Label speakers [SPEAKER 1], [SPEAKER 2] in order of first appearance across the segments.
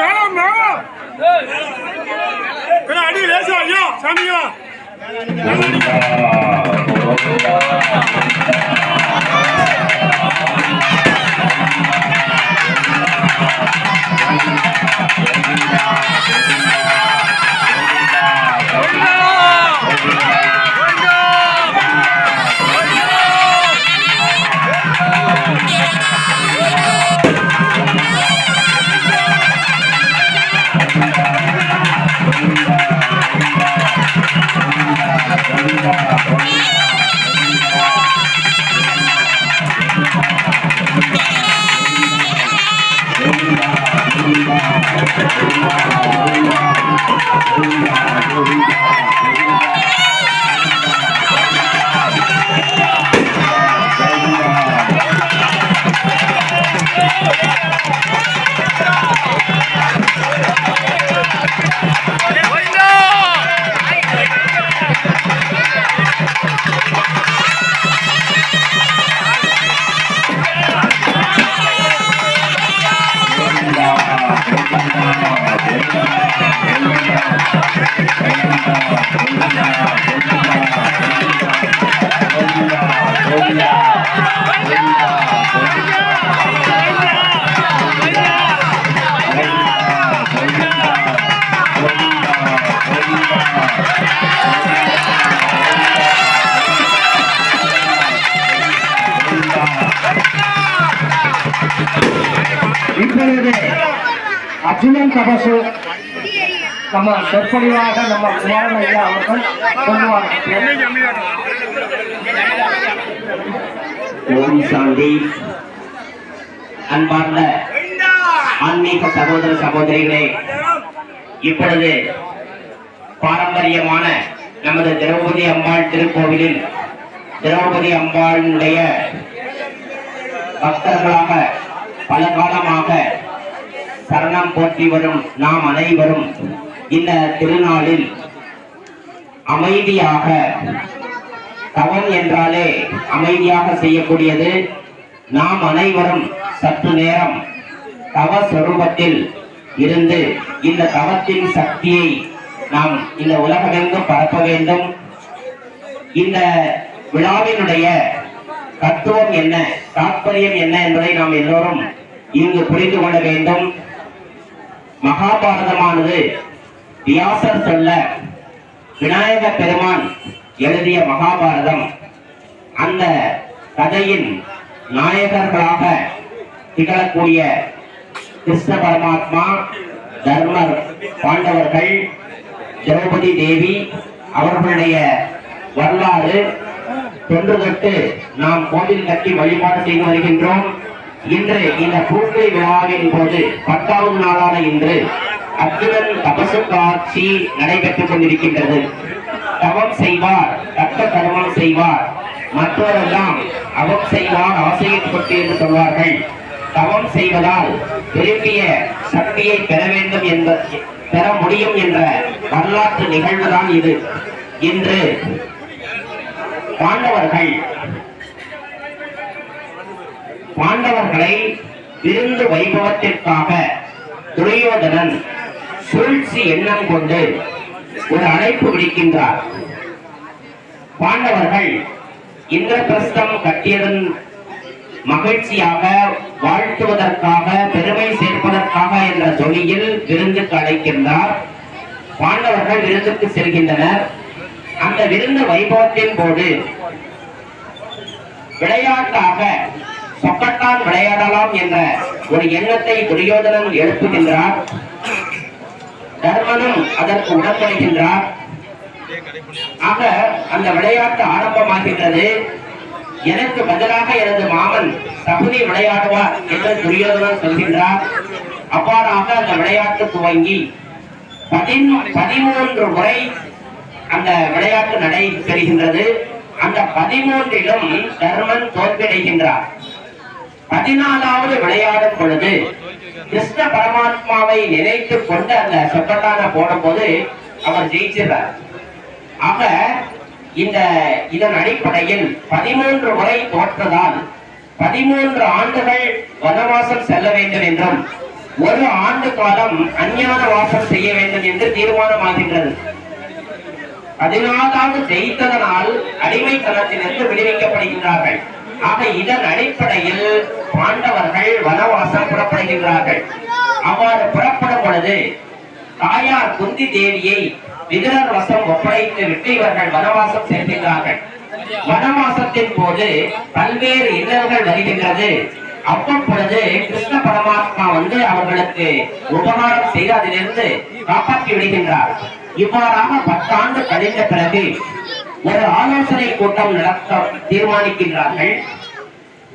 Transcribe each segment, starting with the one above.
[SPEAKER 1] Madam madam ஏய், அடி லேசா ஐயா சாமியா
[SPEAKER 2] Thank you. தபசு நம்ம சொற்பொழிவாக நம்ம குமாரன் ஐயா அவர்கள் சொல்லுவாங்க
[SPEAKER 3] ஓம் சாந்தி. அன்பார்ந்த ஆன்மீக சகோதர சகோதரிகளே இப்பொழுது பாரம்பரியமான நமது திரௌபதி அம்பாள் திருக்கோவிலில் திரௌபதி அம்பாளுடைய பக்தர்களாக பல காலமாக சரணம் போற்றி வரும் நாம் அனைவரும் இந்த திருநாளில் அமைதியாக தவம் என்றாலே அமைதியாக செய்யக்கூடியது நாம் அனைவரும் சற்று நேரம் தவ சொரூபத்தில் இருந்து இந்த தவத்தின் சக்தியை நாம் இந்த உலகமெங்கும் பரப்ப வேண்டும். இந்த விழாவினுடைய தத்துவம் என்ன தாற்பயம் என்ன என்பதை நாம் எல்லோரும் இங்கு புரிந்து கொள்ள வேண்டும். மகாபாரதமானது. வியாசர் சொல்ல விநாயக பெருமான் எழுதிய மகாபாரதம். அந்த கதையின் நாயகர்களாக திகழக்கூடிய கிருஷ்ண பரமாத்மா தர்மர் பாண்டவர்கள் திரௌபதி தேவி அவர்களுடைய வரலாறு தொன்று தொட்டு நாம் கோவில் கட்டி வழிபாடு செய்து வருகின்றோம். இன்று இந்த பூர்த்தி விழாவின் போது பத்தாவது நாளான இன்று அர்ஜுனன் தபசு காட்சி நடைபெற்றுக் கொண்டிருக்கின்றது. தவம் செய்வார் தக்க தர்மம் செய்வார். மற்றவரெல்லாம் அவம் செய்வார் ஆசையில் என்று சொல்வார்கள். தவம் செய்வதால் விரும்பிய சக்தியை பெற வேண்டும் என்ற பெற முடியும் என்ற வரலாற்று நிகழ்வுதான் இது. இன்று பாண்டவர்கள் பாண்டவர்களை விருந்து வைபவத்திற்காக துரியோதனன் சூழ்ச்சி எண்ணம் கொண்டு ஒரு அழைப்பு விடுக்கின்றார். பாண்டவர்கள் இந்திரபிரஸ்தம் கட்டியதன் மகிழ்ச்சியாக வாழ்த்துவதற்காக பெருமை சேர்ப்பதற்காக என்ற தொனியில் விருந்துக்கு அழைக்கின்றார். பாண்டவர்கள் விருந்துக்கு செல்கின்றனர். அந்த விருந்து வைபவத்தின் போது விளையாட்டாக பக்கத்தால் விளையாடலாம் என்ற ஒரு எண்ணத்தை துரியோதனன் எழுப்புகின்றார். தர்மனும் அதற்கு உடன்படுகின்றார். ஆக அந்த விளையாட்டு ஆரம்பமாகின்றது. எனக்கு பதிலாக எனது மாமன் தகுதி விளையாடுவார் என்று துரியோதனன் சொல்கின்றார். அவ்வாறாக அந்த விளையாட்டு துவங்கி பதின் பதிமூன்று முறை அந்த விளையாட்டு நடைபெறுகின்றது. அந்த பதிமூன்றிலும் தர்மன் தோற்கடைகின்றார் பதினாலாவது விளையாடும் பொழுது கிருஷ்ண பரமாத்மாவை நினைத்து கொண்டு அந்த சொக்கட்டான போடும்போது அவர் ஜெயிச்சிடுறார். ஆக இந்த இதன் அடிப்படையில் பதிமூன்று முறை தோற்றதால் பதிமூன்று ஆண்டுகள் வனவாசம் செல்ல வேண்டும் என்றும் ஒரு ஆண்டு காலம் அஞ்ஞான வாசம் செய்ய வேண்டும் என்று தீர்மானமாகின்றது. பதினாலாவது ஜெயித்ததனால் அடிமைத்தனத்திலிருந்து விடுவிக்கப்படுகின்றார்கள். ஆக இதன் அடிப்படையில் பாண்டவர்கள் வனவாசம் புறப்படுகின்றார்கள். அவ்வாறு புறப்படும் பொழுது தாயார் குந்தி தேவியை விதுரர் வசம் ஒப்படைத்து விட்டு இவர்கள் வனவாசம் செல்கின்றார்கள். வனவாசத்தின் போது பல்வேறு இன்னல்கள் வருகின்றது. அவ்வப்பொழுது கிருஷ்ண பரமாத்மா வந்து அவர்களுக்கு உபகாரம் செய்து அதிலிருந்து காப்பாற்றி விடுகின்றார். இவ்வாறாக பத்தாண்டு கழிந்த பிறகு ஒரு ஆலோசனை கூட்டம் நடத்த தீர்மானிக்கின்றார்கள்.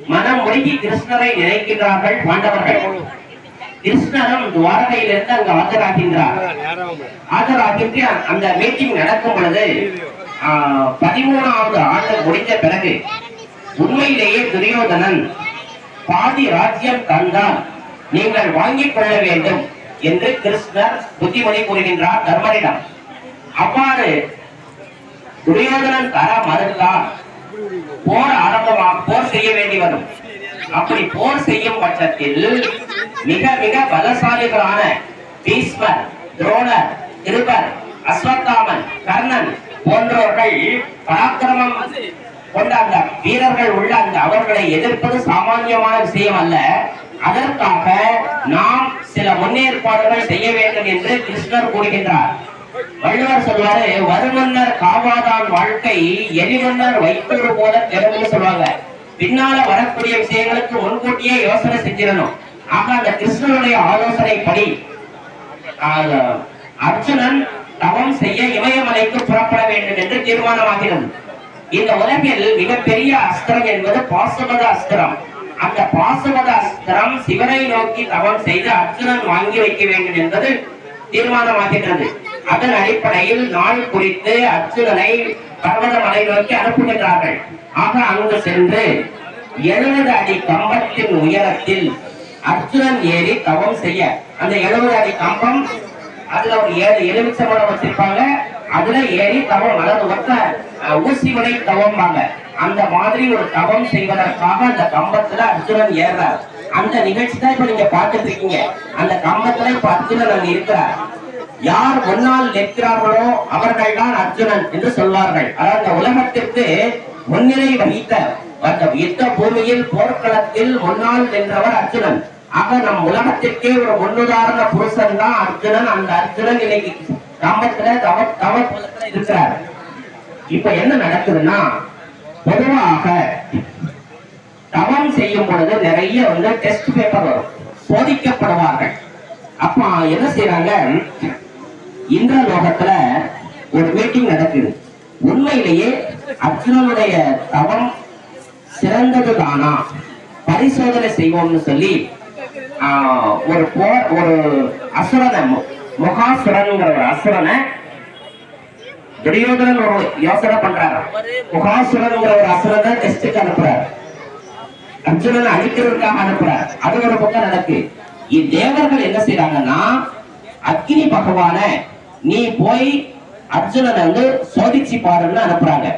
[SPEAKER 3] மனம் முழுகி கிருஷ்ணரை நினைக்கின்றார்கள் பாண்டவர்கள். கிருஷ்ணரும் துவாரகையிலிருந்து அங்கு ஆஜராகின்றார். ஆஜராகின்ற அந்த மீட்டிங் நடக்கும் பொழுது ஆஹ், பதிமூணாவது ஆண்டு முடிந்த பிறகு உண்மையிலேயே துரியோதனன் பாதி ராஜ்யம் தந்தால் நீங்கள் வாங்கிக் கொள்ள வேண்டும் என்று கிருஷ்ணர் புத்திமொழி கூறுகின்றார் தர்மரிடம். அவ்வாறு துரியோதனன் தர மறுத்தால் போர் ஆரம்பமாக போர் செய்ய வேண்டி வரும். அப்படி போர் செய்யும் பட்சத்தில் மிக மிக பலசாலிகளான பீஸ்மர் துரோணர் கிருபர் அஸ்வத்தாமன் கர்ணன் போன்றவர்கள் பராக்கிரமம் கொண்ட அந்த வீரர்கள் உள்ள அந்த அவர்களை எதிர்ப்பது சாமானியமான விஷயம் அல்ல. அதற்காக நாம் சில முன்னேற்பாடுகள் செய்ய வேண்டும் என்று கிருஷ்ணர் கூறுகின்றார். வள்ளுவர் சொல்வாரு வருமன்னர் காவாதான் வாழ்க்கை எரிமன்னர் வைத்தூர் போல தெரியும்னு சொல்லுவாங்க. பின்னால வரக்கூடிய விஷயங்களுக்கு முன்கூட்டியே யோசனை செஞ்சிடணும். ஆக அந்த கிருஷ்ணனுடைய ஆலோசனைப்படி அர்ஜுனன் தவம் செய்ய இமயமலைக்கு புறப்பட வேண்டும் என்று தீர்மானமாகிறது. இந்த உலகில் மிகப்பெரிய அஸ்திரம் என்பது பாசுபத அஸ்திரம். அந்த பாசுபத அஸ்திரம் சிவனை நோக்கி தவம் செய்து அர்ஜுனன் வாங்கி வைக்க வேண்டும் என்பது தீர்மானமாகின்றது அதன் அடிப்படையில் நாள் குறித்து அர்ஜுனனை பர்வதமலை நோக்கி அனுப்புகின்றார்கள். ஆக அங்கு சென்று எழுபது அடி கம்பத்தின் உயரத்தில் அர்ஜுனன் ஏறி தவம் செய்ய. அந்த எழுபது அடி கம்பம் அதுல ஒரு ஏழு எலுமிச்சம்பழம் வச்சிருப்பாங்க. அதுல ஏறி தவம் அதாவது ஒத்த ஊசி விலை தவம்பாங்க. அந்த மாதிரி ஒரு தவம் செய்வதற்காக அந்த கம்பத்துல அர்ஜுனன் ஏறார் அந்த நிகழ்ச்சி தான் இப்ப நீங்க பார்த்துட்டு இருக்கீங்க. அந்த கம்பத்துல இப்ப அர்ஜுனன் அங்க இருக்கிறார். யார் முன்னால் நிற்கிறார்களோ அவர்கள் தான் அர்ஜுனன் என்று சொல்வார்கள். அதாவது இந்த உலகத்திற்கு முன்னிலை வகித்த அந்த யுத்த பூமியில் போர்க்களத்தில் முன்னால் நின்றவர் அர்ஜுனன். ஆக நம் உலகத்திற்கே ஒரு முன்னுதாரண புருஷன் தான் அர்ஜுனன். அந்த அர்ஜுனன் இன்னைக்கு கம்பத்துல தவ தவத்துல இருக்கிறார். இப்ப என்ன நடக்குதுன்னா பொதுவாக தவம் செய்யும் பொழுது நிறைய வந்து டெஸ்ட் பேப்பர் வரும். சோதிக்கப்படுவார்கள் அப்ப என்ன செய்யறாங்க இந்திரலோகத்துல ஒரு மீட்டிங் நடக்குது. உண்மையிலேயே அர்ஜுனனுடைய தவம் சிறந்தது தானா பரிசோதனை செய்வோம்னு சொல்லி ஆஹ், ஒரு போர் ஒரு அசுரனை மு- ஒரு அசுரனை துரியோதனன் ஒரு யோசனை பண்றாரு. முகாசுரன்ங்கிற ஒரு அசுரனை டெஸ்டுக்கு அனுப்புறாரு. அர்ஜுனனை அழிக்கிறதுக்காக அனுப்புறாரு. அது ஒரு பக்கம் நடக்கு. இத்தேவர்கள் என்ன செய்யறாங்கன்னா அக்னி பகவான நீ போய் அர்ஜுனனை வந்து சோதிச்சு பாருன்னு அனுப்புறாங்க.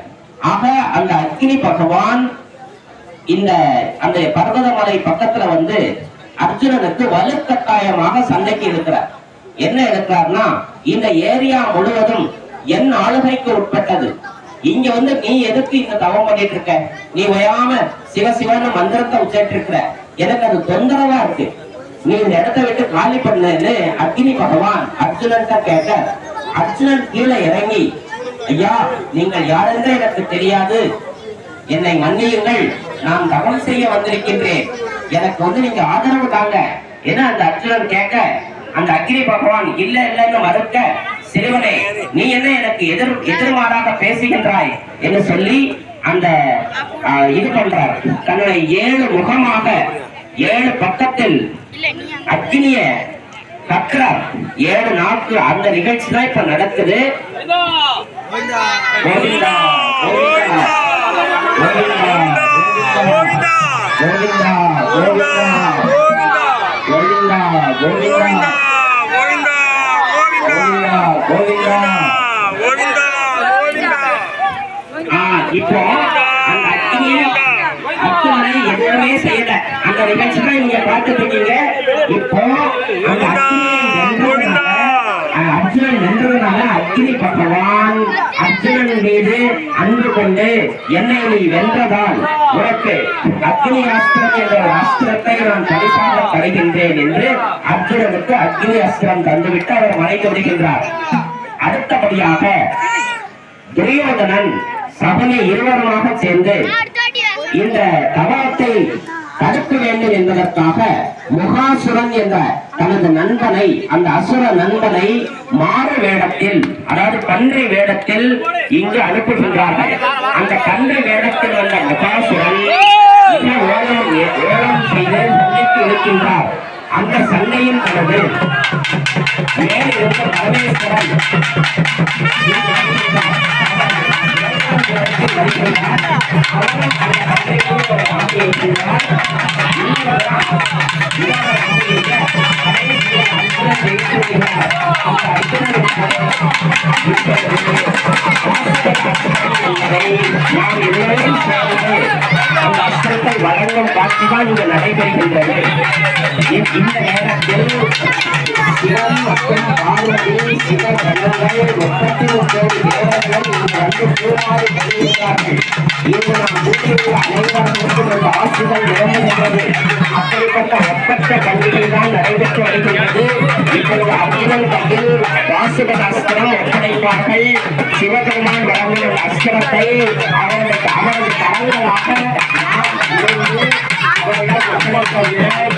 [SPEAKER 3] ஆக அந்த அக்னி பகவான் இந்த அந்த பர்வதமலை பக்கத்துல வந்து அர்ஜுனனுக்கு வலுக்கட்டாயமாக சண்டைக்கு இருக்கிறார். என்ன எடுக்கிறாருன்னா இந்த ஏரியா முழுவதும் என் ஆளுகைக்கு உட்பட்டது. இங்க வந்து நீ எதுக்கு இந்த தவம் பண்ணிட்டு இருக்க? நீ ஓயாம சிவசிவன்னு மந்திரத்தை உச்சிட்டு இருக்கிற எனக்கு அது தொந்தரவா இருக்கு. நீ இந்த இடத்தை விட்டு காலி பண்ணு அக்னி பகவான் அர்ஜுனன் கேட்டார். அர்ஜுனன் கீழே இறங்கி ஐயா நீங்கள் யாரென்று எனக்கு தெரியாது. என்னை மன்னியுங்கள். நான் தவறு செய்ய வந்திருக்கின்றேன். எனக்கு வந்து நீங்க ஆதரவு தாங்க. ஏன்னா அந்த அர்ஜுனன் கேட்க அந்த அக்னி பகவான் இல்ல இல்லன்னு மறுக்க சிறுவனே நீ என்ன எனக்கு எதிர் எதிர்மாறாக பேசுகின்றாய்? என்று சொல்லி அந்த இது பண்றார். தன்னுடைய ஏழு முகமாக ஏழு பக்கத்தில் அக்னிய சக்கரம் ஏழு நாட்கு அந்த நிகழ்ச்சி தான் இப்ப நடக்குது கோவிந்தா கோவிந்தா கோவிந்தா கோவிந்தா கோவிந்தா இப்போ அந்த அக்னியை அப்போ எல்லாமே செய்யல அந்த நிகழ்ச்சி தான் இங்க பார்த்துட்டு அன்பு கொண்டு என்னை நீ வென்றதால் உனக்கு அக்னி அஸ்திரம் என்ற அஸ்திரத்தை நான் பரிசாக தருகின்றேன் என்று அர்ஜுனனுக்கு அக்னி அஸ்திரம் தந்துவிட்டு அவர் மறைந்து விடுகின்றார். அடுத்தபடியாக துரியோதனன் சபனை இருவருமாக சேர்ந்து இந்த கவனத்தை தடுக்க வேண்டும் என்பதற்காக முகாசுரன் என்ற தனது நண்பனை அந்த அசுர நண்பனை மாறு வேடத்தில் அதாவது பன்றி வேடத்தில் இங்கு அனுப்புகின்றார்கள். அந்த பன்றி வேடத்தில் வந்த முகாசுரன் மிக செய்து சண்டைக்கு அந்த சண்டையின் பொழுது மேல் இருந்த பரமேஸ்வரன் வழங்கும் காட்சிதான் நடைபெறுகின்றது இந்த நேரத்தில் சிவம் மற்றும் பார்வதி சிவ கண்ணங்கள் முப்பத்தி ஒன்பது தேவர்கள் இங்கு வந்து கூறாறு நாம் பூமியில் அனைவருக்கும் இந்த ஆசிகள் நிரம்புகின்றது அப்படிப்பட்ட ஒப்பற்ற கல்விகள் தான் நடைபெற்று வருகின்றது இப்பொழுது அர்ஜுனன் கையில் அஸ்திரம் ஒப்படைப்பார்கள் சிவபெருமான் வழங்கும் அஸ்திரத்தை அவரது அவரது கரங்களாக நாம் அவரிடம் ஒப்படைக்க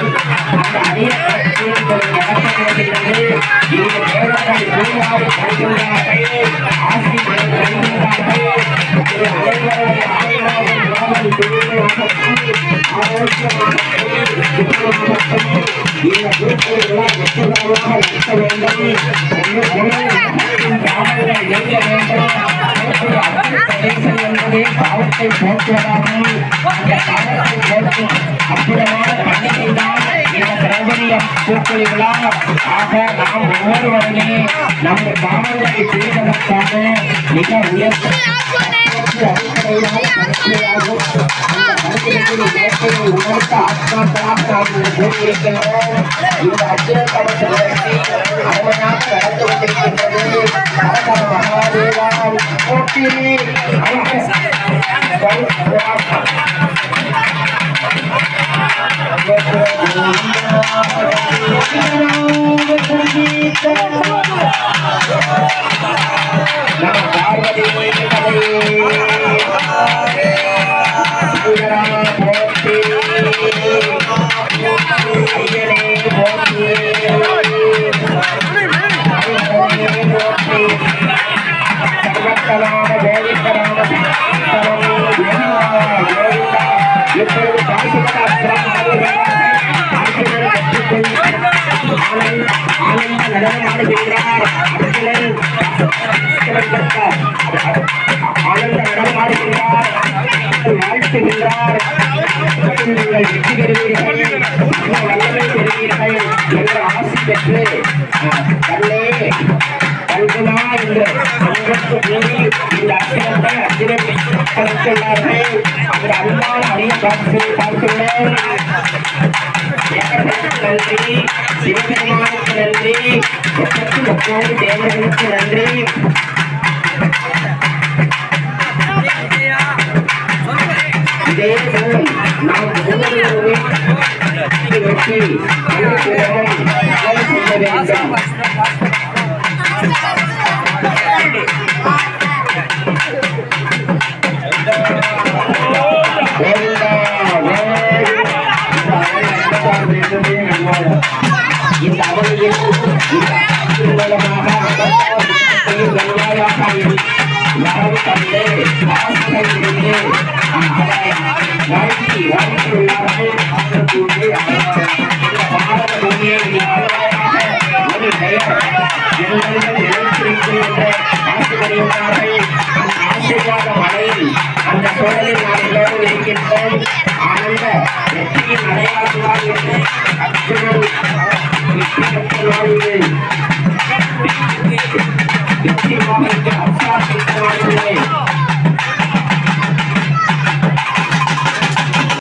[SPEAKER 3] பாவத்தை போக்குவதாகும் அந்த பாவத்தை போக்கும் அற்புதமான பண்டிகை தான் பிரபல்யம் பூக்களிகளால் ஆக நாம் ஒவ்வொருவருமே நமது காவல்களை செய்வதற்காக மிக உயர்ந்த உணர்த்த ஆத்மாக்களாக நாம் கூறியிருக்கின்றோம் இந்த அச்சுரன் கவசத்தை அருமையாக நடந்து கொண்டிருக்கின்றது மகாதேவால் போட்டியே Thank you. Thank you. ஆசி பெறுவீர்கள் நல்லதை பெறுவீர்கள் என்ற ஆசி நன்றி தேவர்களுக்கு நன்றி. இந்த அவதியில் இந்த அகத்தையும் வருவாயாக